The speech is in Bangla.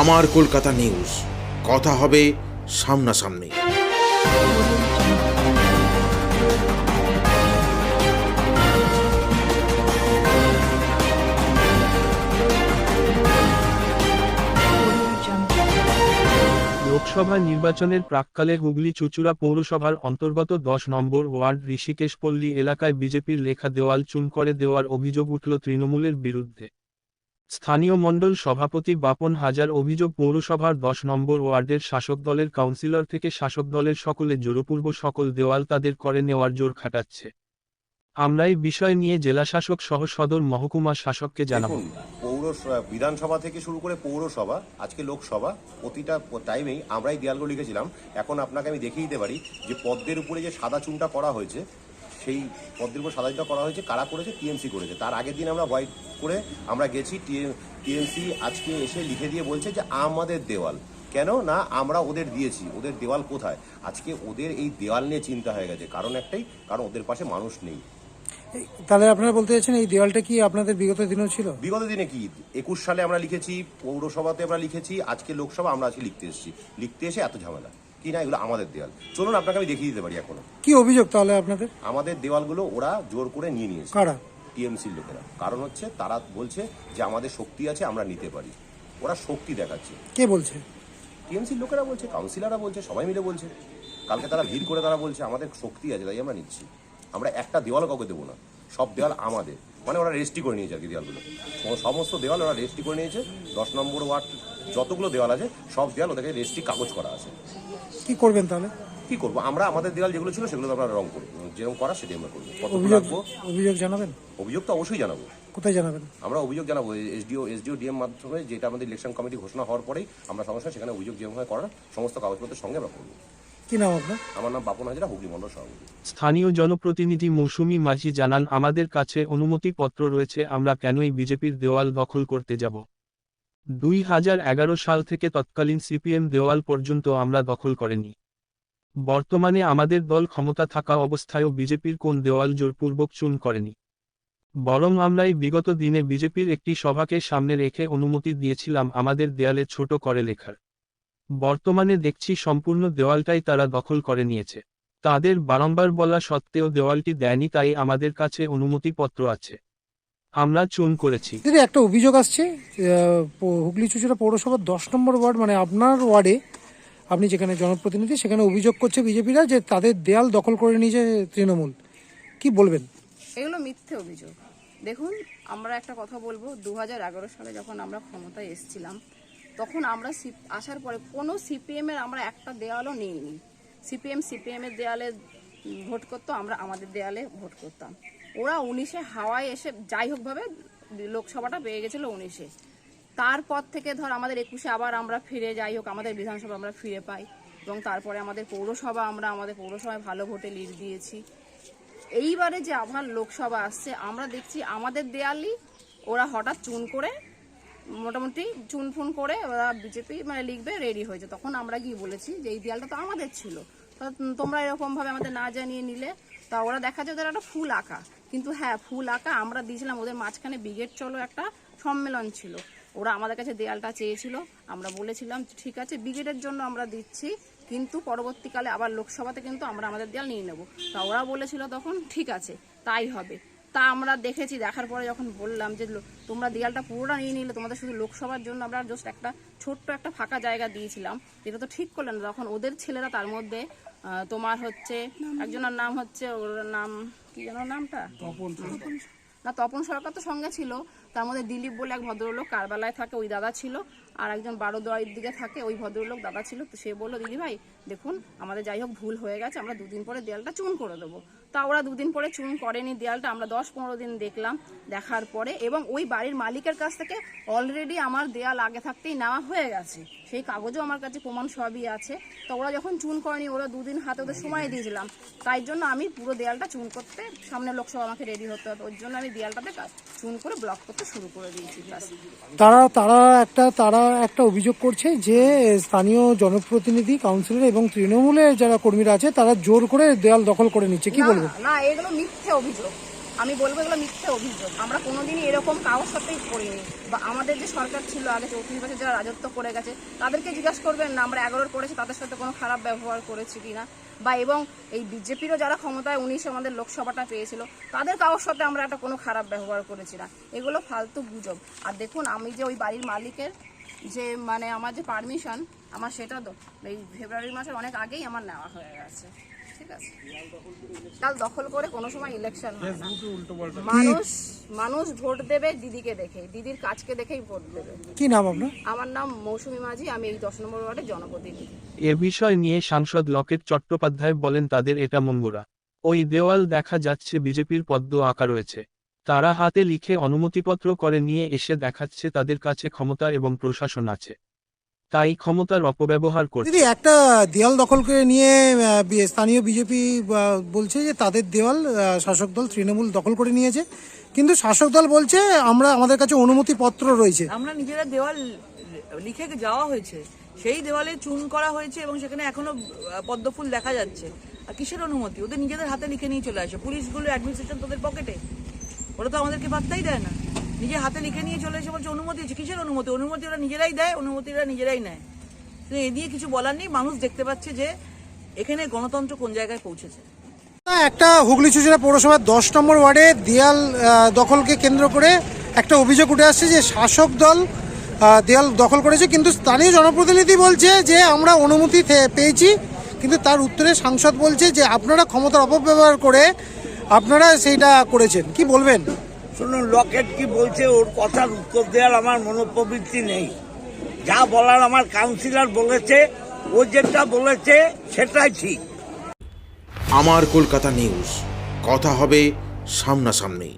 আমার কলকাতা নিউজ কথা হবে সামনাসামনি। লোকসভা নির্বাচনের প্রাক্কালে হুগলি চুচুড়া পৌরসভার অন্তর্গত দশ নম্বর ওয়ার্ড ঋষিকেশপল্লী এলাকায় বিজেপির লেখা দেওয়াল চুন করে দেওয়ার অভিযোগ উঠল তৃণমূলের বিরুদ্ধে। স্থানীয় মণ্ডল সভাপতি বাপন হাজার অভিযোগ পৌরসভার দশ নম্বর ওয়ার্ডের শাসক দলের কাউন্সিলর থেকে শাসক দলের সকলে জোরপূর্ব সকল দেওয়াল তাদের করে নেওয়ার জোর খাটাচ্ছে। আমরা এই বিষয় নিয়ে জেলাশাসক সহ সদর মহকুমা শাসককে জানাব। পৌর বিধানসভা থেকে শুরু করে পৌরসভা, আজকে লোকসভা, প্রতিটা টাইমেই আমরাই দেয়ালগুলো লিখেছিলাম। এখন আপনাকে আমি দেখিয়ে দিতে পারি যে পদ্মের উপরে যে সাদা চুনটা করা হয়েছে সেই পদ্মের উপর সাদা করা হয়েছে কারা করেছে? টিএমসি করেছে। তার আগের দিন আমরা হোয়াইট করে আমরা গেছি টিএমসি আজকে এসে লিখে দিয়ে বলছে যে আমাদের দেওয়াল। কেন? না আমরা ওদের দিয়েছি। ওদের দেওয়াল কোথায়? আজকে ওদের এই দেওয়াল নিয়ে চিন্তা হয়ে গেছে। কারণ একটাই কারণ ওদের পাশে মানুষ নেই। তাহলে আপনারা বলতে চাইছেন এই দেওয়ালটা কি আপনাদের বিগত দিনেও ছিল? বিগত দিনে কি? একুশ সালে আমরা লিখেছি পৌরসভাতে আমরা লিখেছি আজকে লোকসভা আমরা আজকে লিখতে এসেছি। লিখতে এসে এত ঝামেলা। কি না এগুলো আমাদের দেওয়াল চলুন আপনাকে আমি দেখিয়ে দিতে পারি এখনও। কি অভিযোগ তাহলে আপনাদের? আমাদের দেওয়ালগুলো ওরা জোর করে নিয়ে নিয়েছে। কারা? টিএমসির লোকেরা। কারণ হচ্ছে তারা বলছে যে আমাদের শক্তি আছে আমরা নিতে পারি। ওরা শক্তি দেখাচ্ছে। কে বলছে? টিএমসির লোকেরা বলছে কাউন্সিলররা বলছে সবাই মিলে বলছে। কালকে তারা ভিড় করে তারা বলছে আমাদের শক্তি আছে তাই আমরা নিচ্ছি। আমরা একটা দেওয়াল কাউকে দেবো না। সব দেওয়াল আমাদের। মানে ওরা রেজিস্ট্রি করে নিয়েছে আর কি দেওয়ালগুলো সমস্ত দেওয়াল ওরা রেজিস্ট্রি করে নিয়েছে দশ নম্বর ওয়ার্ড যতগুলো দেওয়াল আছে সব দেওয়াল ওদেরকে রেজিস্ট্রি কাগজ করা আছে। কি করবেন তাহলে? কি করব? আমরা আমাদের দেওয়াল যেগুলো ছিল সেগুলো আমরা রং করব। যেরকম করা সেটাই আমরা করব। অভিযোগ অভিযোগ জানাবেন? অভিযোগ তো অবশ্যই জানাব। কোথায় জানাবেন? আমরা অভিযোগ জানাব। এসডিও এসডিও ডিএম মাধ্যমে যেটা আমাদের ইলেকশন কমিটি ঘোষণা হওয়ার পরেই আমরা সঙ্গে সেখানে অভিযোগ যেভাবে করার সমস্ত কাগজপত্রের সঙ্গে আমরা করব। কি নাম আপনার? আমার নাম বাপন হাজরা হুগলি মন্ডল সভাপতি। স্থানীয় জনপ্রতিনিধি মৌসুমী মাঝি জানান আমাদের কাছে অনুমতিপত্র রয়েছে আমরা কেনই বিজেপির দেওয়াল দখল করতে যাব? দুই হাজার এগারো সাল থেকে তৎকালীন সিপিএম দেওয়াল পর্যন্ত আমরা দখল করেনি। বর্তমানে আমাদের দল ক্ষমতা থাকা অবস্থায়ও বিজেপির কোন দেওয়াল জোরপূর্বক চুন করেনি। বরং আমরাই বিগত দিনে বিজেপির একটি সভাকে সামনে রেখে অনুমতি দিয়েছিলাম আমাদের দেয়ালে ছোট করে লেখার। বর্তমানে দেখছি সম্পূর্ণ দেওয়ালটাই তারা দখল করে নিয়েছে। তাদের বারংবার বলা সত্ত্বেও দেওয়ালটি দেয়নি তাই আমাদের কাছে অনুমতিপত্র আছে। আমরা চুন করেছি। দিদি একটা অভিযোগ আসছে আহ, হুগলি চুচুড়া পৌরসভার দশ নম্বর ওয়ার্ড মানে আপনার ওয়ার্ডে আপনি যেখানে জনপ্রতিনিধি সেখানে অভিযোগ করছে বিজেপিরা যে তাদের দেয়াল দখল করে নিয়েছে তৃণমূল। কি বলবেন? এগুলো মিথ্যে অভিযোগ। দেখুন আমরা একটা কথা বলব দু হাজার এগারো সালে যখন আমরা ক্ষমতায় এসেছিলাম তখন আমরা আসার পরে কোনো সিপিএম এর আমরা একটা দেওয়ালও নিইনি। সিপিএম সিপিএম এর দেয়ালে ভোট করতো, আমরা আমাদের দেয়ালে ভোট করতাম। ওরা উনিশে হাওয়ায় এসে যাই হোক ভাবে লোকসভাটা পেয়ে গেছিল উনিশে। তারপর থেকে ধর আমাদের একুশে আবার আমরা ফিরে যাই হোক, আমাদের বিধানসভা আমরা ফিরে পাই। এবং তারপরে আমাদের পৌরসভা, আমরা আমাদের পৌরসভায় ভালো ভোটে লিড দিয়েছি। এইবারে যে আবার লোকসভা আসছে, আমরা দেখছি আমাদের দেয়ালই ওরা হঠাৎ চুন করে মোটামুটি চুন ফুন করে ওরা বিজেপি মানে লিখবে রেডি হয়েছে তখন আমরা গিয়ে বলেছি যে এই দেয়ালটা তো আমাদের ছিল। তোমরা এরকমভাবে আমাদের না জানিয়ে নিলে, তা ওরা দেখা যায় ওদের একটা ফুল আঁকা। কিন্তু হ্যাঁ ফুল আঁকা আমরা দিয়েছিলাম, ওদের মাঝখানে ব্রিগেড চলো একটা সম্মেলন ছিল। ওরা আমাদের কাছে দেয়ালটা চেয়েছিল। আমরা বলেছিলাম ঠিক আছে ব্রিগেডের জন্য আমরা দিচ্ছি, কিন্তু পরবর্তীকালে আবার লোকসভাতে কিন্তু আমরা আমাদের দেয়াল নিয়ে নেব। তা ওরা বলেছিল তখন, ঠিক আছে, তাই হবে। তা আমরা দেখেছি দেখার পরে যখন বললাম যে তোমরা দেয়ালটা পুরোটা নিয়ে নিলে তোমাদের শুধু লোকসভার জন্য আমরা জাস্ট একটা ছোট্ট একটা ফাঁকা জায়গা দিয়েছিলাম। যেটা তো ঠিক করলেন না তখন ওদের ছেলেরা তার মধ্যে তোমার হচ্ছে একজনের নাম হচ্ছে ওর নাম কি যেন নামটা? না তপন সরকার তো সঙ্গে ছিল তার মধ্যে দিলীপ বলে এক ভদ্রলোক কারবালায় থাকে ওই দাদা ছিল। আর একজন বারোদোয়ারির দিকে থাকে, ওই ভদ্রলোক দাদা ছিল, তো সে বলল, দিদি ভাই, দেখুন, আমাদের যাই হোক, ভুল হয়ে গেছে, আমরা দুদিন পরে দেয়ালটা চুন করে দেবো। তা ওরা দুদিন পরে চুন করেনি, দেয়ালটা আমরা দশ পনেরো দিন দেখলাম, দেখার পরে, এবং ওই বাড়ির মালিকের কাছ থেকে অলরেডি আমার দেয়াল আগে থাকতেই নেওয়া হয়ে গেছে। সেই কাগজও আমার কাছে প্রমাণ সবই আছে। তো ওরা যখন চুন করেনি ওরা দুদিন হাতে ওদের সময় দিয়েছিলাম। তাই জন্য আমি পুরো দেয়ালটা চুন করতে সামনে লোকসভা আমাকে রেডি হতে হতো। ওই জন্য আমি দেয়ালটাতে চুন করে ব্লক করতে শুরু করে দিয়েছি তারা তারা একটা তারা একটা অভিযোগ করছে যে স্থানীয় জনপ্রতিনিধি কাউন্সিলর এবং তৃণমূলের যারা কর্মীরা আছে তারা জোর করে দেয়াল দখল করে নিচ্ছে। কি বলব? না এগুলো মিথ্যে অভিযোগ। আমি বলব এগুলো মিথ্যে অভিযোগ। আমরা কোনোদিনই এরকম কারোর সাথেই করিনি। বা আমাদের যে সরকার ছিল আগে চৌত্রিশ বছর যারা রাজত্ব করে গেছে, তাদেরকে জিজ্ঞাসা করবেন না, আমরা এগারোর করেছি তাদের সাথে কোনো খারাপ ব্যবহার করেছি কি না? বা এবং এই বিজেপিরও যারা ক্ষমতায়, উনিশে আমাদের লোকসভাটা পেয়েছিল, তাদের কারোর সাথে আমরা একটা কোনো খারাপ ব্যবহার করেছি না। এগুলো ফালতু গুজব। আর দেখুন, আমি যে ওই বাড়ির মালিকের যে মানে আমার যে পারমিশন আমার সেটা তো এই ফেব্রুয়ারি মাসের অনেক আগেই আমার নেওয়া হয়ে গেছে। ঠিক আছে। কাল দখল করে কোনো সময় ইলেকশন হয় না। মানুষ মানুষ ভোট দেবে দিদিকে দেখে। দিদির কাজকে দেখেই ভোট দেবে। কি নাম আপনার? আমার নাম মৌসুমী মাঝি আমি এই দশ নম্বর ওয়ার্ডের জনপ্রতিনিধি। এ বিষয় নিয়ে সাংসদ লকেট চট্টোপাধ্যায় বলেন তাদের এটা মঙ্গরা। ওই দেওয়াল দেখা যাচ্ছে বিজেপির পদ্ম আঁকা রয়েছে। তারা হাতে লিখে অনুমতিপত্র করে নিয়ে এসে দেখাচ্ছে তাদের কাছে ক্ষমতা এবং প্রশাসন আছে। তাই ক্ষমতার অপব্যবহার করছে। দিদি একটা দেওয়াল দখল করে নিয়ে স্থানীয় বিজেপি বলছে যে তাদের দেওয়াল শাসক দল তৃণমূল দখল করে নিয়েছে। কিন্তু শাসক দল বলছে আমরা আমাদের কাছে অনুমতি পত্র রয়েছে। আমরা নিজেরা দেওয়াল লিখে যাওয়া হয়েছে। সেই দেওয়ালে চুন করা হয়েছে এবং সেখানে এখনও পদ্মফুল দেখা যাচ্ছে। আর কিসের অনুমতি? ওদের নিজেদের হাতে লিখে নিয়ে চলে আসে। পুলিশগুলো অ্যাডমিনিস্ট্রেশন তোদের পকেটে? ওরা তো আমাদেরকে পাত্তাই দেয় না। নিজে হাতে লিখে নিয়ে চলে এসে বলছে, অনুমতি আছে। কিসের অনুমতি? অনুমতি ওরা নিজেরাই দেয় অনুমতি ওরা নিজেরাই নেয়। তো এ দিয়ে কিছু বলার নেই। মানুষ দেখতে পাচ্ছে যে এখানে গণতন্ত্র কোন জায়গায় পৌঁছেছে। একটা হুগলি চুচুড়া পৌরসভার দশ নম্বর ওয়ার্ডে দেয়াল দখলকে কেন্দ্র করে একটা অভিযোগ উঠে আসছে যে শাসক দল দেয়াল দখল করেছে। কিন্তু স্থানীয় জনপ্রতিনিধি বলছে যে আমরা অনুমতি পেয়েছি, কিন্তু তার উত্তরে সাংসদ বলছে যে আপনারা ক্ষমতার অপব্যবহার করে আপনারা সেইটা করেছেন। কি বলবেন? শুনুন লকেট কি বলছে? ওর কথার উত্তর দেওয়ার আমার মনোপ্রবৃত্তি নেই। যা বলার আমার কাউন্সিলর বলেছে, ও যেটা বলেছে, সেটাই ঠিক। আমার কলকাতা নিউজ কথা হবে সামনাসামনি।